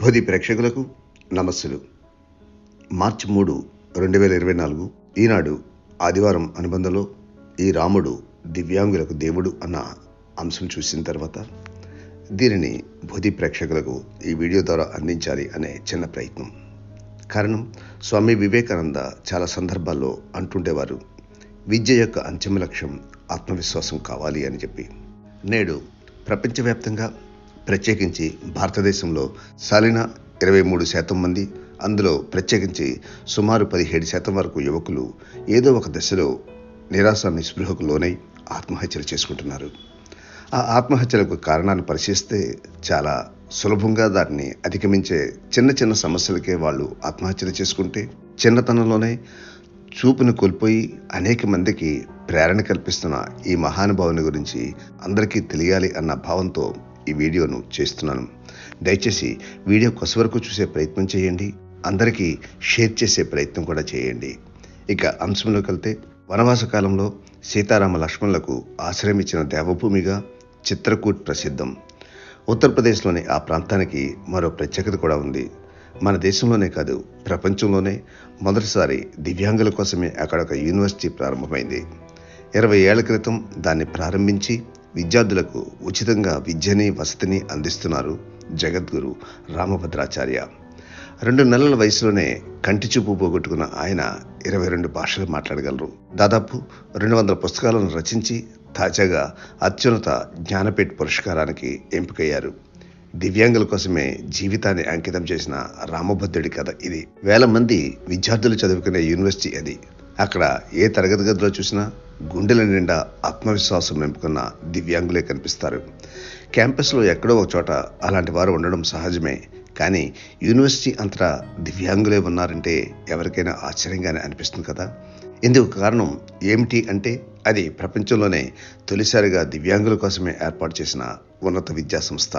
భోది ప్రేక్షకులకు నమస్సులు. మార్చి మూడు రెండు వేల ఇరవై నాలుగు ఈనాడు ఆదివారం అనుబంధంలో ఈ రాముడు దివ్యాంగులకు దేవుడు అన్న అంశం చూసిన తర్వాత దీనిని బోధి ప్రేక్షకులకు ఈ వీడియో ద్వారా అందించాలి అనే చిన్న ప్రయత్నం. కారణం స్వామి వివేకానంద చాలా సందర్భాల్లో అంటుండేవారు విద్య యొక్క అంతిమ లక్ష్యం ఆత్మవిశ్వాసం కావాలి అని చెప్పి. నేడు ప్రపంచవ్యాప్తంగా ప్రత్యేకించి భారతదేశంలో సాలిన ఇరవై మూడు శాతం మంది అందులో ప్రత్యేకించి సుమారు పదిహేడు శాతం వరకు యువకులు ఏదో ఒక దశలో నిరాశ నిస్పృహకు లోనై ఆత్మహత్యలు చేసుకుంటున్నారు. ఆ ఆత్మహత్యలకు కారణాన్ని పరిశీలిస్తే చాలా సులభంగా దాన్ని అధిగమించే చిన్న చిన్న సమస్యలకే వాళ్ళు ఆత్మహత్యలు చేసుకుంటే చిన్నతనంలోనే చూపును కోల్పోయి అనేక మందికి ప్రేరణ కల్పిస్తున్న ఈ మహానుభావుని గురించి అందరికీ తెలియాలి అన్న భావంతో ఈ వీడియోను చేస్తున్నాను. దయచేసి వీడియో కొస వరకు చూసే ప్రయత్నం చేయండి. అందరికీ షేర్ చేసే ప్రయత్నం కూడా చేయండి. ఇక అంశంలోకి వెళ్తే వనవాస కాలంలో సీతారామ లక్ష్మణులకు ఆశ్రయం ఇచ్చిన దేవభూమిగా చిత్రకూట్ ప్రసిద్ధం. ఉత్తరప్రదేశ్లోని ఆ ప్రాంతానికి మరో ప్రత్యేకత కూడా ఉంది. మన దేశంలోనే కాదు ప్రపంచంలోనే మొదటిసారి దివ్యాంగుల కోసమే అక్కడ ఒక యూనివర్సిటీ ప్రారంభమైంది. ఇరవై ఏళ్ళ క్రితం దాన్ని ప్రారంభించి విద్యార్థులకు ఉచితంగా విద్యని వసతిని అందిస్తున్నారు జగద్గురు రామభద్రాచార్య. రెండు నెలల వయసులోనే కంటి చూపు పోగొట్టుకున్న ఆయన ఇరవై రెండు భాషలు మాట్లాడగలరు. దాదాపు రెండు వందల పుస్తకాలను రచించి తాజాగా అత్యున్నత జ్ఞానపీఠ పురస్కారానికి ఎంపికయ్యారు. దివ్యాంగుల కోసమే జీవితాన్ని అంకితం చేసిన రామభద్రుడి కథ ఇది. వేల మంది విద్యార్థులు చదువుకునే యూనివర్సిటీ అది. అక్కడ ఏ తరగతి గదిలో చూసినా గుండెల నిండా ఆత్మవిశ్వాసం నింపుకున్న దివ్యాంగులే కనిపిస్తారు. క్యాంపస్లో ఎక్కడో ఒక చోట అలాంటి వారు ఉండడం సహజమే కానీ యూనివర్సిటీ అంతటా దివ్యాంగులే ఉన్నారంటే ఎవరికైనా ఆశ్చర్యంగానే అనిపిస్తుంది కదా? ఇందుకు కారణం ఏమిటి అంటే అది ప్రపంచంలోనే తొలిసారిగా దివ్యాంగుల కోసమే ఏర్పాటు చేసిన ఉన్నత విద్యా సంస్థ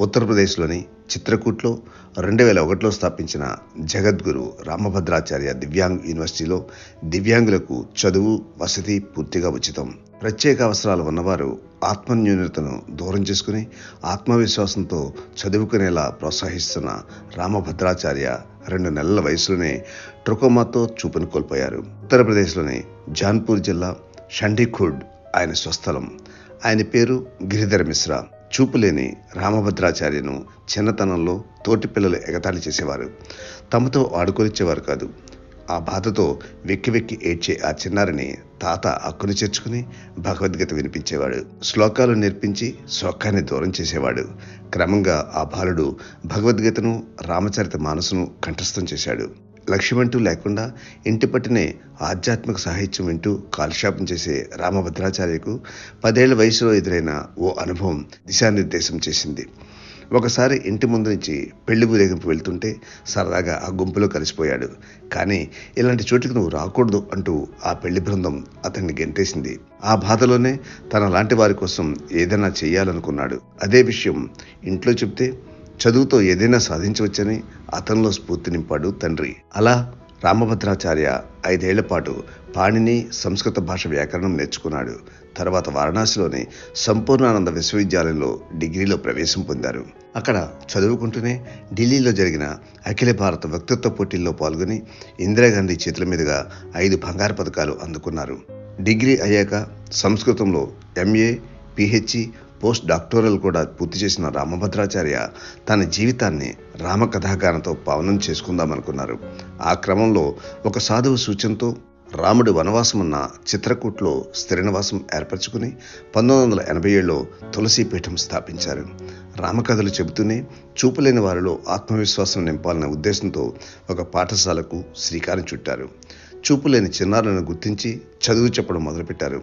ఉత్తరప్రదేశ్లోని చిత్రకూట్లో రెండు వేల ఒకటిలో స్థాపించిన జగద్గురు రామభద్రాచార్య దివ్యాంగ్ యూనివర్సిటీలో దివ్యాంగులకు చదువు వసతి పూర్తిగా ఉచితం. ప్రత్యేక అవసరాలు ఉన్నవారు ఆత్మన్యూన్యతను దూరం చేసుకుని ఆత్మవిశ్వాసంతో చదువుకునేలా ప్రోత్సహిస్తున్న రామభద్రాచార్య రెండు నెలల వయసులోనే ట్రుకోమాతో చూపును కోల్పోయారు. ఉత్తరప్రదేశ్లోని జాన్పూర్ జిల్లా షండిఖుడ్ ఆయన స్వస్థలం. ఆయన పేరు గిరిధర్ మిశ్రా. చూపులేని రామభద్రాచార్యను చిన్నతనంలో తోటి పిల్లలు ఎగతాళి చేసేవారు. తమతో ఆడుకొనిచ్చేవారు కాదు. ఆ బాధతో వెక్కి వెక్కి ఏడ్చే ఆ చిన్నారిని తాత అక్కును చేర్చుకుని భగవద్గీత వినిపించేవాడు. శ్లోకాలు నేర్పించి శోకాన్ని దూరం చేసేవాడు. క్రమంగా ఆ బాలుడు భగవద్గీతను రామచరిత మానసును కంఠస్థం చేశాడు. లక్ష్యమంటూ లేకుండా ఇంటి పట్టినే ఆధ్యాత్మిక సాహిత్యం వింటూ కాలక్షేపం చేసే రామభద్రాచార్యకు పదేళ్ళ వయసులో ఎదురైన ఓ అనుభవం దిశానిర్దేశం చేసింది. ఒకసారి ఇంటి ముందు నుంచి పెళ్ళి ఊరేగింపు వెళ్తుంటే సరదాగా ఆ గుంపులో కలిసిపోయాడు. కానీ ఇలాంటి చోటుకు నువ్వు రాకూడదు అంటూ ఆ పెళ్ళి బృందం అతన్ని గెంటేసింది. ఆ బాధలోనే తన లాంటి వారి కోసం ఏదైనా చేయాలనుకున్నాడు. అదే విషయం ఇంట్లో చెప్తే చదువుతో ఏదైనా సాధించవచ్చని అతనిలో స్ఫూర్తి నింపాడు తండ్రి. అలా రామభద్రాచార్య ఐదేళ్ళ పాటు పాణిని సంస్కృత భాష వ్యాకరణం నేర్చుకున్నాడు. తర్వాత వారణాసిలోని సంపూర్ణానంద విశ్వవిద్యాలయంలో డిగ్రీలో ప్రవేశం పొందారు. అక్కడ చదువుకుంటూనే ఢిల్లీలో జరిగిన అఖిల భారత వ్యక్తిత్వ పోటీల్లో పాల్గొని ఇందిరాగాంధీ చేతుల మీదుగా ఐదు బంగారు పథకాలు అందుకున్నారు. డిగ్రీ అయ్యాక సంస్కృతంలో ఎంఏ పిహెచ్ఈ పోస్ట్ డాక్టోరల్ కూడా పూర్తి చేసిన రామభద్రాచార్య తన జీవితాన్ని రామకథాగానంతో పావనం చేసుకుందామనుకున్నారు. ఆ క్రమంలో ఒక సాధువు సూచనతో రాముడి వనవాసమున్న చిత్రకూట్లో స్థిరనివాసం ఏర్పరచుకుని పంతొమ్మిది వందల ఎనభై ఏడులో తులసీపీఠం స్థాపించారు. రామకథలు చెబుతూనే చూపులేని వారిలో ఆత్మవిశ్వాసం నింపాలనే ఉద్దేశంతో ఒక పాఠశాలకు శ్రీకారం చుట్టారు. చూపులేని చిన్నారులను గుర్తించి చదువు చెప్పడం మొదలుపెట్టారు.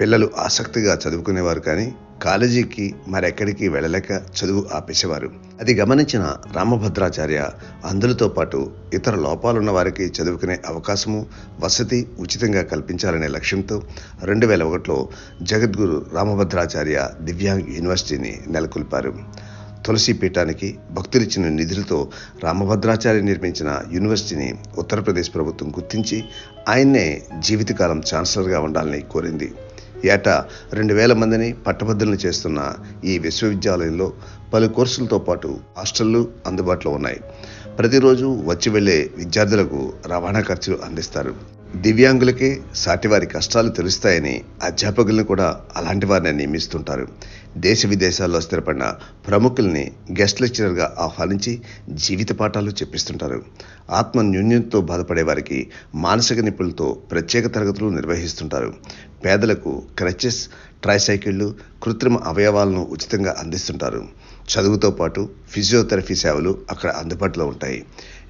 పిల్లలు ఆసక్తిగా చదువుకునేవారు కానీ కాలేజీకి మరెక్కడికి వెళ్ళలేక చదువు ఆపేసేవారు. అది గమనించిన రామభద్రాచార్య అందులతో పాటు ఇతర లోపాలున్న వారికి చదువుకునే అవకాశము వసతి ఉచితంగా కల్పించాలనే లక్ష్యంతో రెండు వేల ఒకటిలో జగద్గురు రామభద్రాచార్య దివ్యాంగ్ యూనివర్సిటీని నెలకొల్పారు. తులసి పీఠానికి భక్తులిచ్చిన నిధులతో రామభద్రాచార్య నిర్మించిన యూనివర్సిటీని ఉత్తరప్రదేశ్ ప్రభుత్వం గుర్తించి ఆయన్నే జీవితకాలం ఛాన్సలర్గా ఉండాలని కోరింది. ఏటా రెండు వేల మందిని పట్టభద్రులను చేస్తున్న ఈ విశ్వవిద్యాలయంలో పలు కోర్సులతో పాటు హాస్టళ్ళు అందుబాటులో ఉన్నాయి. ప్రతిరోజు వచ్చి వెళ్ళే విద్యార్థులకు రవాణా ఖర్చులు అందిస్తారు. దివ్యాంగులకే సాటివారి కష్టాలు తెలుస్తాయని అధ్యాపకులను కూడా అలాంటి వారిని నియమిస్తుంటారు. దేశ విదేశాల్లో స్థిరపడిన ప్రముఖుల్ని గెస్ట్ లెక్చరర్గా ఆహ్వానించి జీవిత పాఠాలు చెప్పిస్తుంటారు. ఆత్మ న్యూన్యంతో బాధపడే వారికి మానసిక నిపుణులతో ప్రత్యేక తరగతులు నిర్వహిస్తుంటారు. పేదలకు క్రచెస్ ట్రైసైకిళ్ళు కృత్రిమ అవయవాలను ఉచితంగా అందిస్తుంటారు. చదువుతో పాటు ఫిజియోథెరపీ సేవలు అక్కడ అందుబాటులో ఉంటాయి.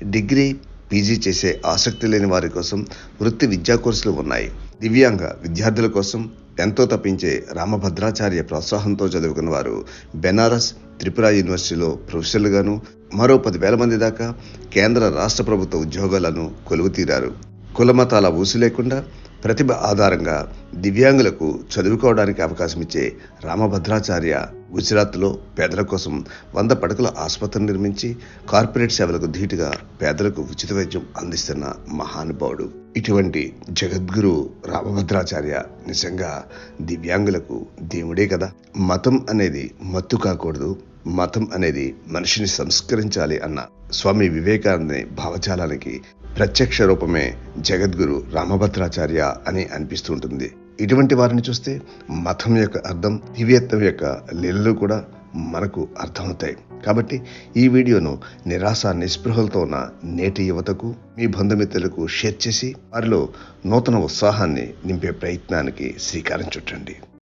డిగ్రీ పీజీ చేసే ఆసక్తి లేని వారి కోసం వృత్తి విద్యా కోర్సులు ఉన్నాయి. దివ్యాంగ విద్యార్థుల కోసం ఎంతో తప్పించే రామభద్రాచార్య ప్రోత్సాహంతో చదువుకున్న వారు బెనారస్ త్రిపుర యూనివర్సిటీలో ప్రొఫెసర్లుగాను మరో పదివేల మంది దాకా కేంద్ర రాష్ట్ర ప్రభుత్వ ఉద్యోగాలను కొలువు తీరారు కులమతాల ఊసి లేకుండా ప్రతిభ ఆధారంగా దివ్యాంగులకు చదువుకోవడానికి అవకాశం ఇచ్చే రామభద్రాచార్య గుజరాత్లో పేదల కోసం వంద పడకల ఆసుపత్రి నిర్మించి కార్పొరేట్ సేవలకు ధీటుగా పేదలకు ఉచిత వైద్యం అందిస్తున్న మహానుభావుడు. ఇటువంటి జగద్గురు రామభద్రాచార్య నిజంగా దివ్యాంగులకు దేవుడే కదా. మతం అనేది మత్తు కాకూడదు. మతం అనేది మనిషిని సంస్కరించాలి అన్న స్వామి వివేకానంద భావజాలానికి ప్రత్యక్ష రూపమే జగద్గురు రామభద్రాచార్య అని అనిపిస్తుంటుంది. ఇటువంటి వారిని చూస్తే మతం యొక్క అర్థం దివ్యత్వం యొక్క లీలలు కూడా మనకు అర్థమవుతాయి. కాబట్టి ఈ వీడియోను నిరాశ నిస్పృహలతో ఉన్న నేటి యువతకు మీ బంధుమిత్రులకు షేర్ చేసి వారిలో నూతన ఉత్సాహాన్ని నింపే ప్రయత్నానికి శ్రీకారం చుట్టండి.